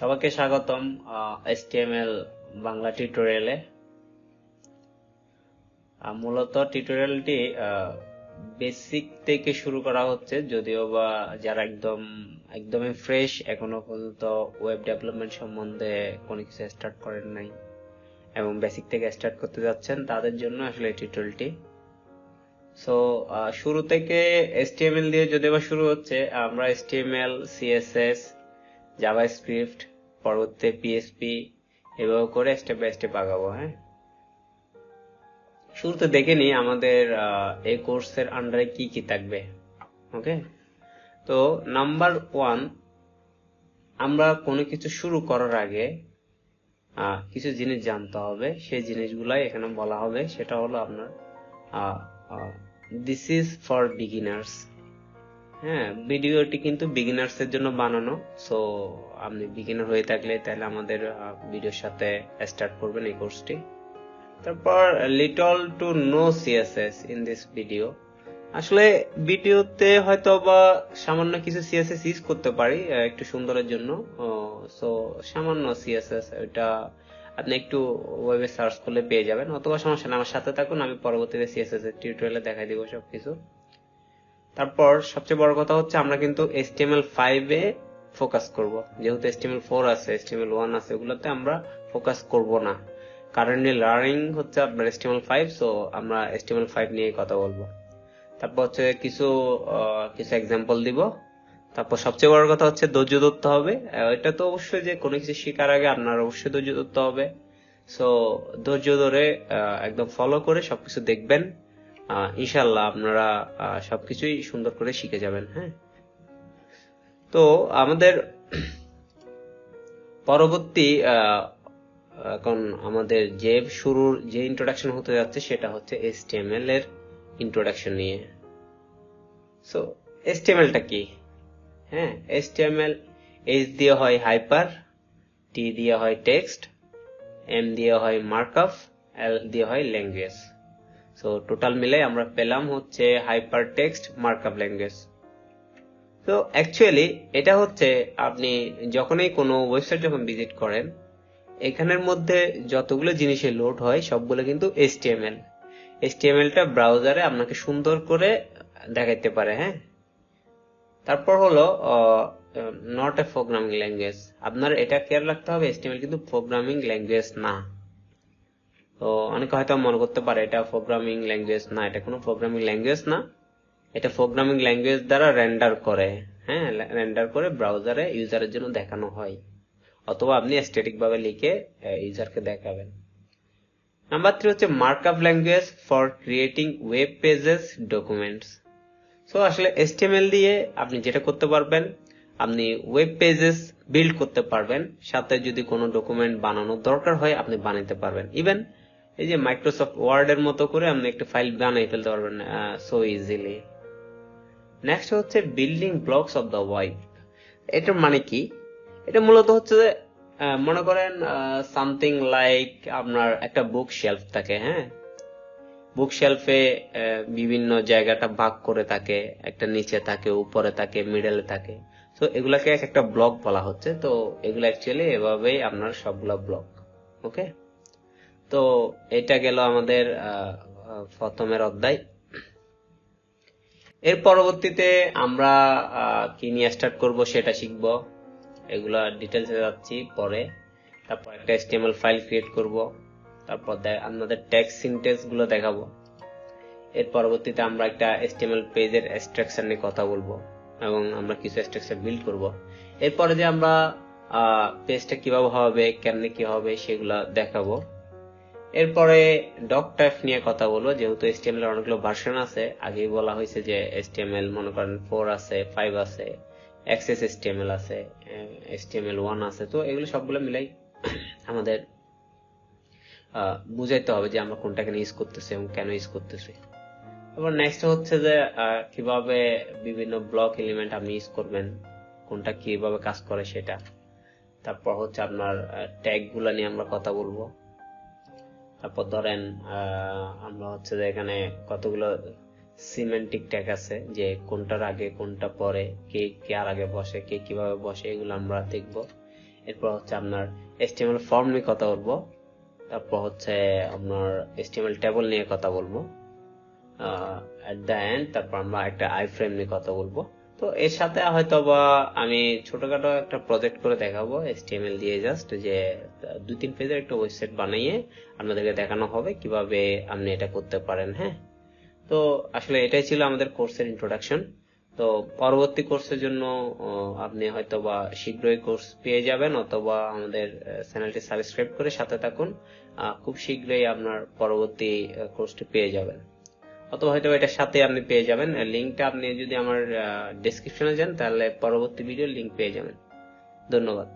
সবাইকে স্বাগতম এসটিএমএল বাংলা টিউটোরিয়ালে মূলত টিউটোরিয়ালটি বেসিক থেকে শুরু করা হচ্ছে, যদিও বা যারা একদম, একদমই ফ্রেশ এখনও পর্যন্ত ওয়েব ডেভেলপমেন্ট সম্বন্ধে কোনো কিছু স্টার্ট করেন নাই এবং বেসিক থেকে স্টার্ট করতে যাচ্ছেন, তাদের জন্য আসলে টিউটোরিয়ালটি সো শুরু থেকে এসটিএমএল দিয়ে যদিও বা শুরু হচ্ছে, আমরা এসটিএমএল সিএসএস জাভাস্ক্রিপ্ট পরবর্তীতে পিএসপি এভাবে করে স্টেপ বাই স্টেপ আগাবো হ্যাঁ? শুরুতে দেখে নিই আমাদের এই কোর্সের আন্ডারে কি কি থাকবে ওকে তো নাম্বার ওয়ান আমরা কোনো কিছু শুরু করার আগে কিছু জিনিস জানতে হবে। সেই জিনিসগুলাই এখানে বলা হবে। সেটা হলো আপনার দিস ইজ ফর বিগিনার্স হ্যাঁ ভিডিওটি কিন্তু বিগিনার্স এর জন্য বানানো। সো আপনি বিগিনার হয়ে থাকলে তাহলে আমাদের ভিডিওর সাথে স্টার্ট করবেন এই কোর্সটি তারপর little to know CSS in this video আসলে, ভিডিওতে হয়তো বা সামান্য কিছু সিএসএস ইউজ করতে পারি একটু সুন্দরের জন্য। সো সামান্য সিএসএস এটা আপনি একটু ওয়েবে সার্চ করলে পেয়ে যাবেন। অথবা সমস্যা না আমার সাথে থাকুন, আমি পরবর্তীতে সিএসএস এর টিউটোরিয়ালে দেখাই দিব সবকিছু। তারপর সবচেয়ে বড় কথা হচ্ছে আমরা কিন্তু HTML 5 এ ফোকাস করব। যেহেতু HTML 4 আছে HTML 1 আছে, ওগুলোতে আমরা ফোকাস করব না। কারেন্টলি লার্নিং হচ্ছে আপনার HTML 5 সো আমরা HTML 5 নিয়ে কথা বলব। তারপর হচ্ছে কিছু কিছু এক্সাম্পল দিব। তারপর সবচেয়ে বড় কথা হচ্ছে ধৈর্য ধরতে হবে। এটা তো অবশ্যই যে কোনো কিছু শেখার আগে আপনার অবশ্যই ধৈর্য ধরতে হবে। সো ধৈর্য ধরে একদম ফলো করে সবকিছু দেখবেন। ইনশাল্লাহ আপনারা সবকিছুই সুন্দর করে শিখে যাবেন হ্যাঁ? তো আমাদের পরবর্তী এখন আমাদের যে শুরুর যে ইন্ট্রোডাকশন হতে যাচ্ছে সেটা হচ্ছে এসটিএমএল এর ইন্ট্রোডাকশন নিয়ে। সো এসটিএমএলটা কি? হ্যাঁ এসটিএমএল এইচ দিয়ে হয় হাইপার টি দিয়ে হয় টেক্সট এম দিয়ে হয় মার্কআপ এল দিয়ে হয় ল্যাঙ্গুয়েজ সো টোটাল মিলে আমরা পেলাম হচ্ছে হাইপার টেক্সট মার্কআপ ল্যাঙ্গুয়েজ তো অ্যাকচুয়ালি এটা হচ্ছে আপনি যখনই কোনো ওয়েবসাইট যখন ভিজিট করেন, এখানের মধ্যে যতগুলো জিনিসে লোড হয়, সবগুলো কিন্তু এসটিএমএল এসটিএমএলটা ব্রাউজারে আপনাকে সুন্দর করে দেখাইতে পারে হ্যাঁ? তারপর হলো নট এ প্রোগ্রামিং ল্যাঙ্গুয়েজ আপনার এটা কেয়ার রাখতে হবে এসটিএমএল কিন্তু প্রোগ্রামিং ল্যাঙ্গুয়েজ না। তো অনেকে হয়তো মনে করতে পারে এটা প্রোগ্রামিং ল্যাঙ্গুয়েজ না, এটা কোনো প্রোগ্রামিং ল্যাঙ্গুয়েজ না। এটা প্রোগ্রামিং ল্যাঙ্গুয়েজ দ্বারা রেন্ডার করে হ্যাঁ রেন্ডার করে ব্রাউজারে ইউজারের জন্য দেখানো হয়। অথবা আপনি স্ট্যাটিক ভাবে লিখে ইউজারকে দেখাবেন। নাম্বার থ্রি হচ্ছে markup language for creating web pages documents so আসলে এসটিএমএল দিয়ে আপনি যেটা করতে পারবেন, আপনি ওয়েব পেজেস বিল্ড করতে পারবেন। সাথে যদি কোনো ডকুমেন্ট বানানোর দরকার হয়, আপনি বানাতে পারবেন। ইভেন এই যে মাইক্রোসফট ওয়ার্ড এর মতো করে আপনি একটা ফাইল বানিয়ে ফেলতে পারবেন সো ইজিলি নেক্সট হচ্ছে building blocks of the web এটার মানে কি? এটা মূলত হচ্ছে যে মনে করেন সামথিং লাইক আপনার একটা বুক শেলফ থাকে হ্যাঁ? বুক শেলফে বিভিন্ন জায়গাটা ভাগ করে থাকে, একটা নিচে থাকে, উপরে থাকে মিডলে থাকে। তো এগুলাকে এক একটা ব্লক বলা হচ্ছে। তো এগুলো অ্যাকচুয়ালি এভাবেই আপনার সবগুলা ব্লক ওকে তো এটা গেল আমাদের প্রথমের অধ্যায়। এর পরবর্তীতে আমরা কি নিয়ে স্টার্ট করব সেটা শিখব। এগুলা ডিটেলসে যাচ্ছি পরে। তারপর একটা এসটিএমএল ফাইল ক্রিয়েট করব। তারপর আপনাদের ট্যাক্স সিনটেক্সগুলো দেখাবো। এর পরবর্তীতে আমরা একটা এসটিএমএল পেজের এক্সট্রাকশন নিয়ে কথা বলব এবং আমরা কিছু স্ট্রাকচার বিল্ড করব। এরপরে যে আমরা পেজটা কীভাবে হবে, কেমনে কি হবে সেগুলা দেখাবো। এরপরে ডক টাইপ নিয়ে কথা বলব, যেহেতু এসটিএমএল এর অনেকগুলো ভার্সন আছে। আগেই বলা হয়েছে যে এসটিএমএল মনে করেন ফোর আছে ফাইভ আছে এক্সএস এসটিএমএল আছে এসটিএমএল ওয়ান আছে। তো এগুলো সবগুলো মিলাই আমাদের বুঝাইতে হবে যে আমরা কোনটা কেন ইউজ করতেছি এবং কেন ইউজ করতেছি। এবার নেক্সট হচ্ছে যে কীভাবে বিভিন্ন ব্লক এলিমেন্ট আপনি ইউজ করবেন, কোনটা কীভাবে কাজ করে সেটা। তারপর হচ্ছে আপনার ট্যাগগুলা নিয়ে আমরা কথা বলব। তারপর ধরেন আমরা হচ্ছে যে এখানে কতগুলো সিমেন্টিক ট্যাগ আছে, যে কোনটার আগে, কোনটা পরে, কে কে আর আগে বসে, কে কীভাবে বসে, এগুলো আমরা দেখব। এরপর হচ্ছে আপনার এসটিএমএল ফর্ম নিয়ে কথা বলব। তারপর হচ্ছে আপনার এসটিএমএল টেবল নিয়ে কথা বলব। এট দ্য এন্ড তারপর আমরা একটা আই ফ্রেম নিয়ে কথা বলব। তো এর সাথে হয়তো বা আমি ছোটখাটো একটা প্রজেক্ট করে দেখাবো এসটিএমএল দিয়ে জাস্ট যে দুই তিন পেজের একটা ওয়েবসাইট বানিয়ে আপনাদেরকে দেখানো হবে কীভাবে আপনি এটা করতে পারেন হ্যাঁ? তো আসলে এটাই ছিল আমাদের কোর্সের ইন্ট্রোডাকশন তো পরবর্তী কোর্সের জন্য আপনি হয়তো বা শীঘ্রই কোর্স পেয়ে যাবেন অথবা আমাদের চ্যানেলটি সাবস্ক্রাইব করে সাথে থাকুন। খুব শীঘ্রই আপনার পরবর্তী কোর্সটি পেয়ে যাবেন। অথবা হয়তো এটা সাথে আপনি পেয়ে যাবেন। লিঙ্কটা আপনি যদি আমার ডেসক্রিপশনে যান, তাহলে পরবর্তী ভিডিও লিঙ্ক পেয়ে যাবেন। ধন্যবাদ।